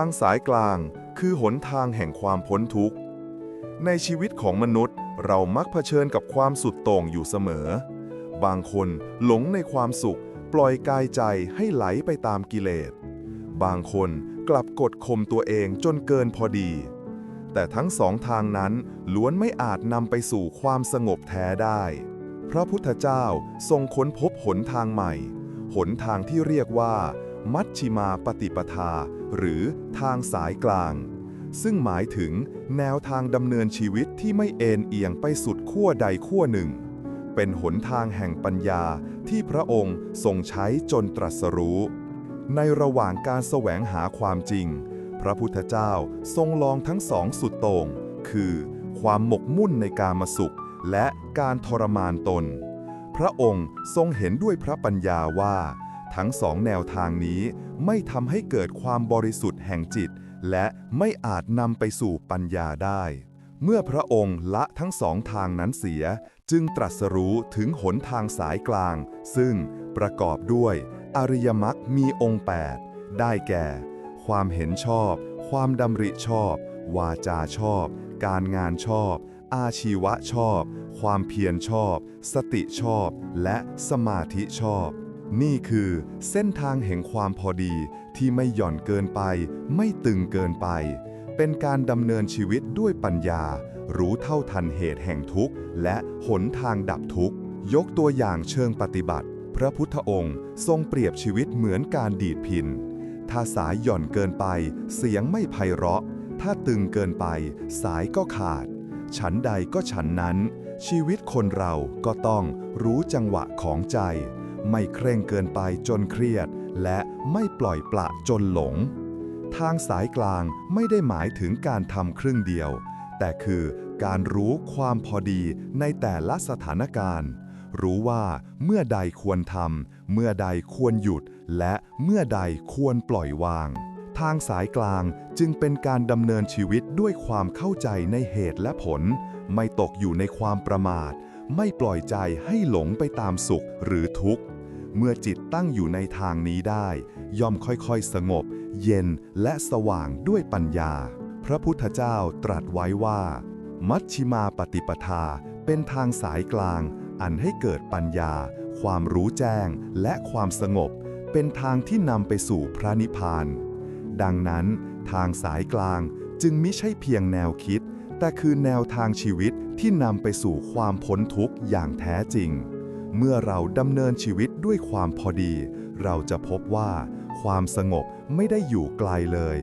างสายกลางคือหนทางแห่งความพ้นทุกข์ ในชีวิตของมนุษย์เรามักเผชิญกับความสุดโต่งอยู่เสมอ บางคนหลงในความสุข ปล่อยกายใจให้ไหลไปตามกิเลส บางคนกลับกดข่มตัวเองจนเกินพอดี แต่ทั้งสองทางนั้นล้วนไม่อาจนำไปสู่ความสงบแท้ได้ พระพุทธเจ้าทรงค้นพบหนทางใหม่ หนทางที่เรียกว่า มัชชิมาปฏิปทา หรือทางสายกลาง ซึ่งหมายถึงแนวทางดำเนินชีวิตที่ไม่เอ็นเอียงไปสุดขั้วใดขั้วหนึ่ง เป็นหนทางแห่งปัญญาที่พระองค์ทรงใช้จนตรัสรู้ ในระหว่างการแสวงหาความจริง พระพุทธเจ้าทรงลองทั้งสองสุดโต่งคือ ความหมกมุ่นในการมาสุข และการทรมานตน พระองค์ทรงเห็นด้วยพระปัญญาว่า ทั้งสองแนวทางนี้ไม่ทำให้เกิดความบริสุทธิ์แห่งจิต และไม่อาจนำไปสู่ปัญญาได้ เมื่อพระองค์ละทั้งสองทางนั้นเสีย จึงตรัสรู้ถึงหนทางสายกลาง ซึ่งประกอบด้วย อริยมรรคมีองค์ 8 ได้แก่ ความเห็นชอบ ความดำริชอบ วาจาชอบ การงานชอบ อาชีวะชอบ ความเพียรชอบ สติชอบ และสมาธิชอบ นี่คือเส้นทางแห่งความพอดีที่ไม่หย่อนเกินไป ไม่ตึงเกินไป เป็นการดำเนินชีวิตด้วยปัญญา รู้เท่าทันเหตุแห่งทุกข์ และหนทางดับทุกข์ ยกตัวอย่างเชิงปฏิบัติ พระพุทธองค์ทรงเปรียบชีวิตเหมือนการดีดพิน ถ้าสายหย่อนเกินไป เสียงไม่ไพเราะ ถ้าตึงเกินไป สายก็ขาด ฉันใดก็ฉันนั้น ชีวิตคนเราก็ต้องรู้จังหวะของใจ ไม่เคร่งเกินไปจนเครียด และไม่ปล่อยปละจนหลง ทางสายกลางไม่ได้หมายถึงการทำครึ่งเดียว แต่คือการรู้ความพอดีในแต่ละสถานการณ์ รู้ว่าเมื่อใดควรทำเมื่อใดควรหยุด และเมื่อใดควรปล่อยวาง ทางสายกลางจึงเป็นการดำเนินชีวิตด้วยความเข้าใจในเหตุและผล ไม่ตกอยู่ในความประมาท ไม่ปล่อยใจให้หลงไปตามสุขหรือทุกข์ เมื่อจิตตั้งอยู่ในทางนี้ได้ ย่อมค่อยๆสงบ เย็นและสว่างด้วยปัญญา พระพุทธเจ้าตรัสไว้ว่า มัชชิมาปฏิปทา เป็นทางสายกลาง อันให้เกิดปัญญา ความรู้แจ้ง และความสงบ เป็นทางที่นำไปสู่พระนิพพาน ดังนั้น ทางสายกลางจึงไม่ใช่เพียงแนวคิด แต่คือแนวทางชีวิตที่นำไปสู่ความพ้นทุกข์อย่างแท้จริง เมื่อเราดำเนินชีวิตด้วยความพอดี เราจะพบว่า ความสงบไม่ได้อยู่ไกลเลย